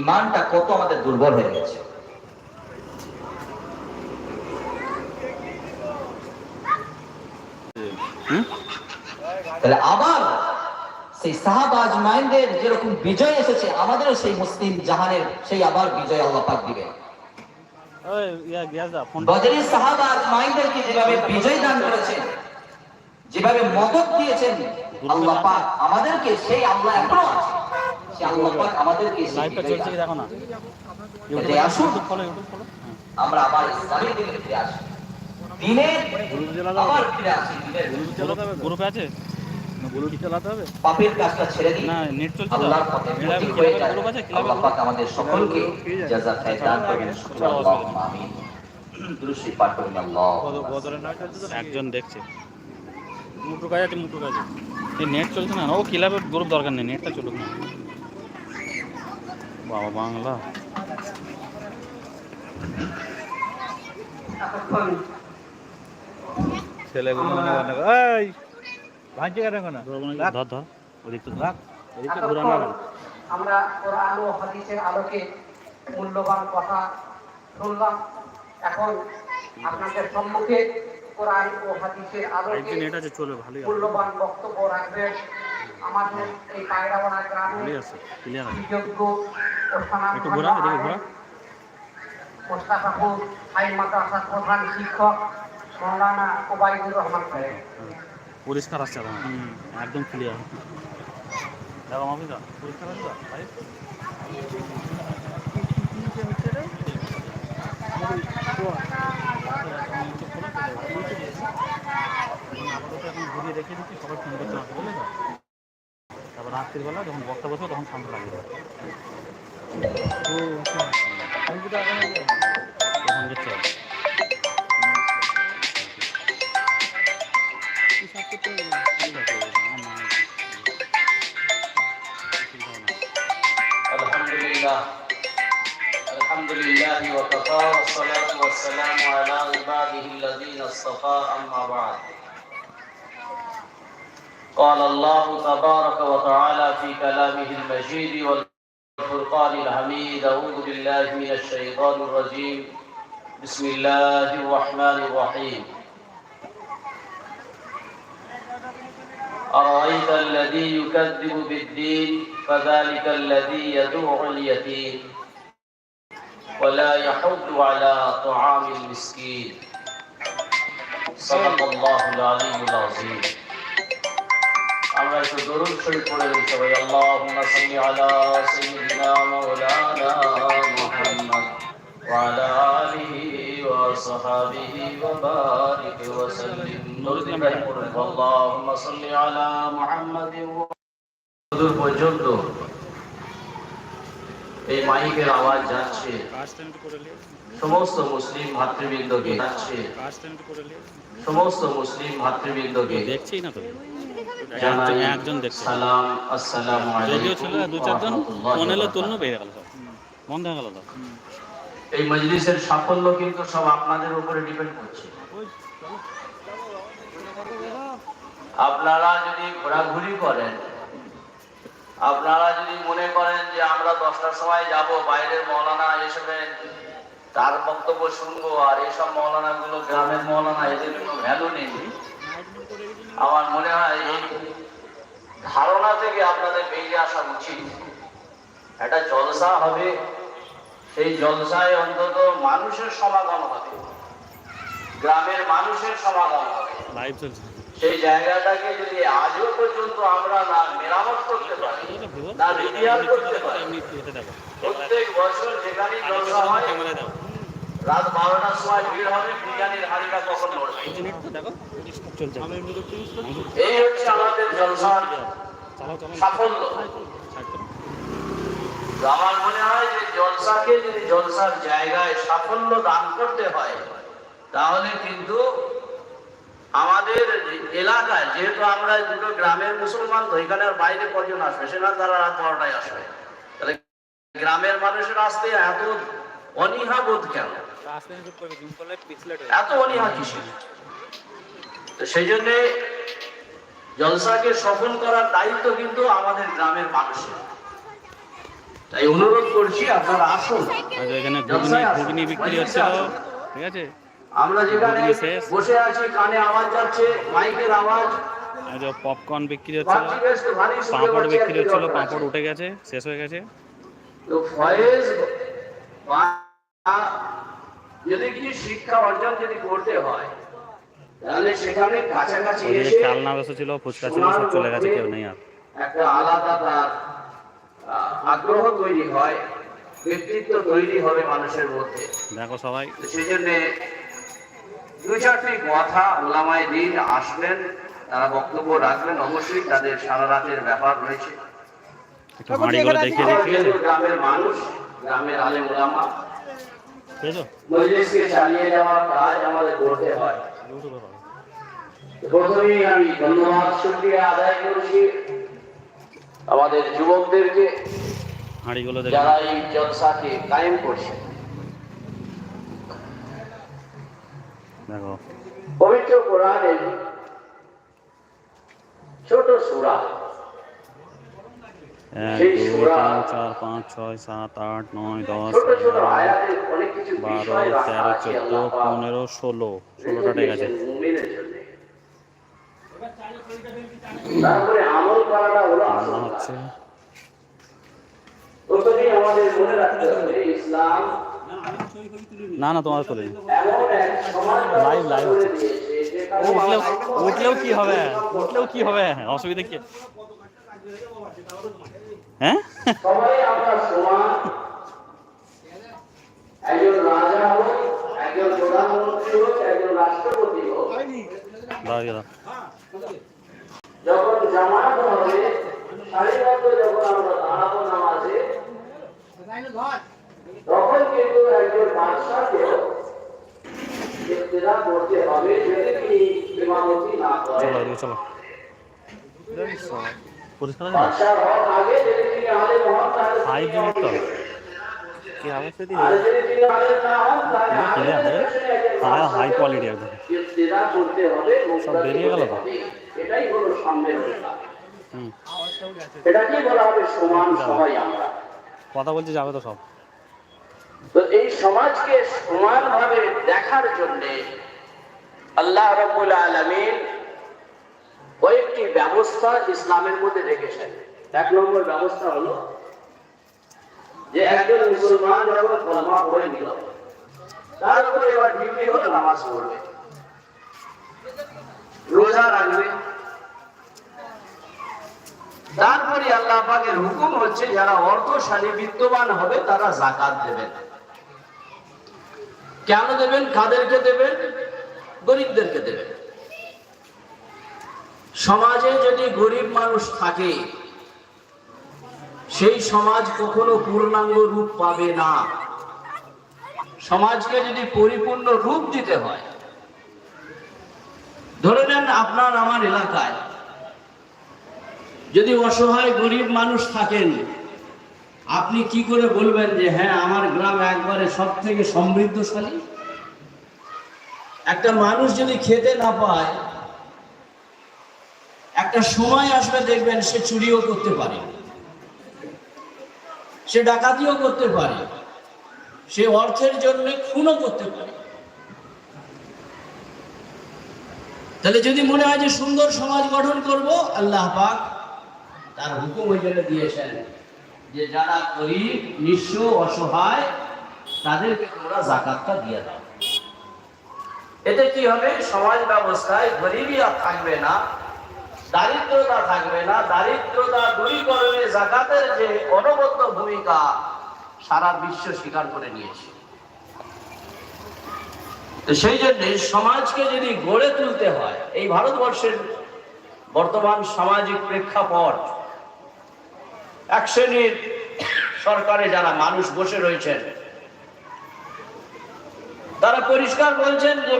ইমানটা কত আমাদের দুর্বল হয়ে গেছে। তাহলে আবার সেই সাহাবাজ মাইন্ডের যেরকম বিজয় এসেছে আমাদেরও সেই মুসলিম জাহানের সেই আবার বিজয় আল্লাহ পাক দিবেন। ওই গ্যাস দা বদরি সাহাবাজ মাইন্ডেরকে যেভাবে বিজয় দান করেছেন যেভাবে মদত দিয়েছেন আল্লাহ পাক আমাদেরকে সেই আল্লাহ এখনও আছে। সেই আল্লাহ পাক আমাদেরকে লাইভটা চলছে কি দেখো না? আসুন। ইউটিউব ফলো ইউটিউব ফলো আমরা আবার ইসলামী দিনে ফিরে আসি। দিনের আবার ফিরে আসি গ্রুপে আছে? চালাতে হবে। পাপের কাজটা ছেড়ে দিই না নেট চলছে তো। আল্লাহর পথে ক্লাবে পথিক যায়। গ্রুপ আছে আল্লাহ পাক আমাদের সকলকে জাযা খায় দান করবেন শুকর আমিন। দুরূদ পাঠ করুন আল্লাহ। একজন দেখছে। মুটু কাজ আছে মুটু কাজ এই নেট চলছে না। ও ক্লাবে গ্রুপ দরকার নেই। নেটটা চলুক না। বাবা বাংলা। ছেলেগুলো করে না, এই ভাঙছে কেন কেন ধর ধর ওদিকটা ধর। রাখ। ঘুরানো আমরা কোরআন ও হাদিসের আলোকে মূল্যবান কথা শুনলাম। এখন আপনাদের সম্মুখে কোরআন ও হাদিসের আলোকে মূল্যবান বক্তব্য রাখবেন। আমাদের এই পায়রাওয়ানা গ্রামে বিযোগ্য একটু ঘোরা এদিকে ঘোরা। মোস্তাফাপুর হাই মাদ্রাসার প্রধান শিক্ষক মৌলানা ওবায়দুর রহমান। সাহেব পরিষ্কার আসছে একদম ক্লিয়ার দেখো পরিষ্কার আসছে ঘুরিয়ে রেখে দিচ্ছি সবাই ফোন করতে পারছে তারপর রাত্রিবেলা যখন বক্তা বসবে তখন শান্ত লাগবে। الحمد لله وكفى والصلاة والسلام على عباده الذين اصطفى بعد. قال الله تبارك وتعالى في كلامه المجيد والفرقان الحميد أعوذ بالله من الشيطان الرجيم بسم الله الرحمن الرحيم أرأيت الذي يكذب بالدين فذلك الذي يدعو اليتيم ولا يحض على طعام المسكين صدق الله العلي العظيم আমরা একটু দরুদ শরীফ পড়ে দিই সবাই আল্লাহুম্মা সাল্লি আলা সাইয়্যিদিনা পর্যন্ত এই মাইকের আওয়াজ যাচ্ছে। সমস্ত মুসলিম ভাতৃবৃন্দকে যাচ্ছে। সমস্ত মুসলিম ভাতৃবৃন্দকে দেখছেই না তো। একজন- একজন দেখছে। সালাম আসসালামু আলাইকুম ছিল দু চারজন মনে হলো ওয়া তুলনো গেল বন্ধ হয়ে গেল তো এই মজলিসের সাফল্য কিন্তু সব আপনাদের উপরে ডিপেন্ড করছে। আপনারা যদি ঘোরাঘুরি করেন, আপনারা যদি মনে করেন যে আমরা দশটার সময় যাব, বাইরের মৌলানা এসবে তার বক্তব্য শুনব, আর এসব মৌলানা গুলো গ্রামের মৌলানা, এদের কোনো ভ্যালু নেই। আমার মনে হয় এই ধারণা থেকে আপনাদের বেরিয়ে আসা উচিত। একটা জলসা হবে, সেই জলসায় অন্তত মানুষের সমাগম হবে। গ্রামের মানুষের সমাগম হবে। সেই জায়গাটাকে যদি আজও পর্যন্ত আমরা না মেরামত করতে পারি না রিপেয়ার করতে পারি প্রত্যেক বছর যেখানেই জলসা হয় রাত বারোটার সময় ভিড় হবে বিরিয়ানির হাড়িটা কখন এই হচ্ছে আমাদের জলসার সাফল্য। আমার মনে হয় যে জলসাকে যদি জলসার জায়গায় সাফল্য দান করতে হয় তাহলে কিন্তু আমাদের এলাকায় যেহেতু আমরা দুটো গ্রামের মুসলমান তো এখানে বাইরে কজন আসবে? সেখানে তারা রাত বারোটায় আসবে। তাহলে গ্রামের মানুষের আসতে এত অনীহা বোধ কেন? এত অনীহা কিসের? তো সেই জন্যে জলসাকে সফল করার দায়িত্ব কিন্তু আমাদের গ্রামের মানুষের। তাই অনুরোধ করছি আপনারা আসুন। আচ্ছা এখানে বিক্রি হচ্ছিল ঠিক আছে? আমরা যেখানে বসে আছি কানে আওয়াজ যাচ্ছে মাইকের আওয়াজ। পপকর্ন বিক্রি হচ্ছিল। শুনতে পাঁপড় বিক্রি হচ্ছিল পাঁপড় উঠে গেছে শেষ হয়ে গেছে। তো ফয়েজ যদি কিছু শিক্ষা অর্জন যদি করতে হয় তাহলে সেখানে কাছাকাছি এসে খেলনা বসেছিল ফুচকা ছিল সব চলে গেছে কেউ নেই আর। একটা আলাদা তার আগ্রহ তৈরি হয় ব্যক্তিত্ব তৈরি হবে মানুষের মধ্যে। দেখো সবাই। তো সেই জন্য দু চারটি কথা ওলামায় দিন আসবেন তারা বক্তব্য রাখবেন অবশ্যই তাদের সারা রাতের ব্যাপার রয়েছে। দিই গ্রামের মানুষ গ্রামের আলেম ওলামা মজলিসকে চালিয়ে যাওয়ার কাজ আমাদের করতে হয়। প্রথমেই আমি ধন্যবাদ শুক্রিয়া আদায় করছি আমাদের যুবকদেরকে যারা এই জলসাকে কায়েম করছে। পবিত্র কোরআনের ছোট সূরা। এক দুই তিন চার পাঁচ ছয় সাত আট নয় দশ বারো তেরো চোদ্দ পনেরো ষোলো। ষোলোটা ঠিক আছে। হচ্ছে আমাদের মনে রাখতে হবে ইসলাম না না তোমার Live, live করে হচ্ছে। উঠলেও উঠলেও কি হবে? উঠলেও কি হবে? অসুবিধা কি? হ্যাঁ? যখন জামাত হবে সারিবদ্ধ যখন আমরা দাঁড়াবো নামাজে তখন কিন্তু একজন বাদশাকেও ইফতেদা করতে হবে যদি তিনি ইমামতি না চলো করেন চলো। পরিষ্কার আগে যদি তিনি আলেম হন তাহলে ফাইভ মিনিট তো কি অবস্থা যদি আলেম না হন তাহলে ক্লিয়ার আলেমের পেছনে একজন হাই হাই কোয়ালিটি একদম ইফতেদা করতে হবে সব বেরিয়ে গেল তো। এটাই হলো সামনের অধিকার। হুম। এটা বলা হবে? সমান সবাই আমরা। কথা বলছি যাবে তো সব। এই সমাজকে সমানভাবে দেখার জন্য আল্লাহ রবুল আলমিন কয়েকটি ব্যবস্থা ইসলামের মধ্যে রেখেছেন। এক নম্বর ব্যবস্থা হলো যে একজন মুসলমান যখন কলমা পড়ে নিল তার উপরে এবার ডিউটি হলো নামাজ পড়বে। রোজা রাখবে। তারপরে আল্লাহ পাকের হুকুম হচ্ছে, যারা অর্থশালী বিত্তবান হবে, তারা জাকাত দেবেন। কেন দেবেন? কাদেরকে দেবেন? গরিবদেরকে দেবেন। সমাজে যদি গরিব মানুষ থাকে, সেই সমাজ কখনো পূর্ণাঙ্গ রূপ পাবে না। সমাজকে যদি পরিপূর্ণ রূপ দিতে হয়, ধরে নেন আপনার আমার এলাকায় যদি অসহায় গরিব মানুষ থাকেন আপনি কি করে বলবেন যে হ্যাঁ আমার গ্রাম একবারে সব থেকে সমৃদ্ধশালী একটা মানুষ যদি খেতে না পায়, একটা সময় আসবে দেখবেন সে চুরিও করতে পারে, সে ডাকাতিও করতে পারে, সে অর্থের জন্য খুনও করতে পারে। তাহলে যদি মনে হয় যে সুন্দর সমাজ গঠন করব, আল্লাহ পাক তার হুকুম ওই জন্য দিয়েছেন যে যারা গরিব, নিঃস্ব, অসহায়, তাদেরকে তোমরা জাকাতটা দিয়ে দাও। এতে কি হবে? সমাজ ব্যবস্থায় গরিবই আর থাকবে না, দারিদ্রতা থাকবে না, দারিদ্রতা দূরীকরণে জাকাতের যে অনবদ্য ভূমিকা সারা বিশ্ব স্বীকার করে নিয়েছে। সেই জন্য সমাজকে যদি গড়ে তুলতে হয়, এই ভারতবর্ষের বর্তমান সামাজিক প্রেক্ষাপট এক শ্রেণির সরকারে যারা মানুষ বসে রয়েছেন তারা পরিষ্কার বলছেন যে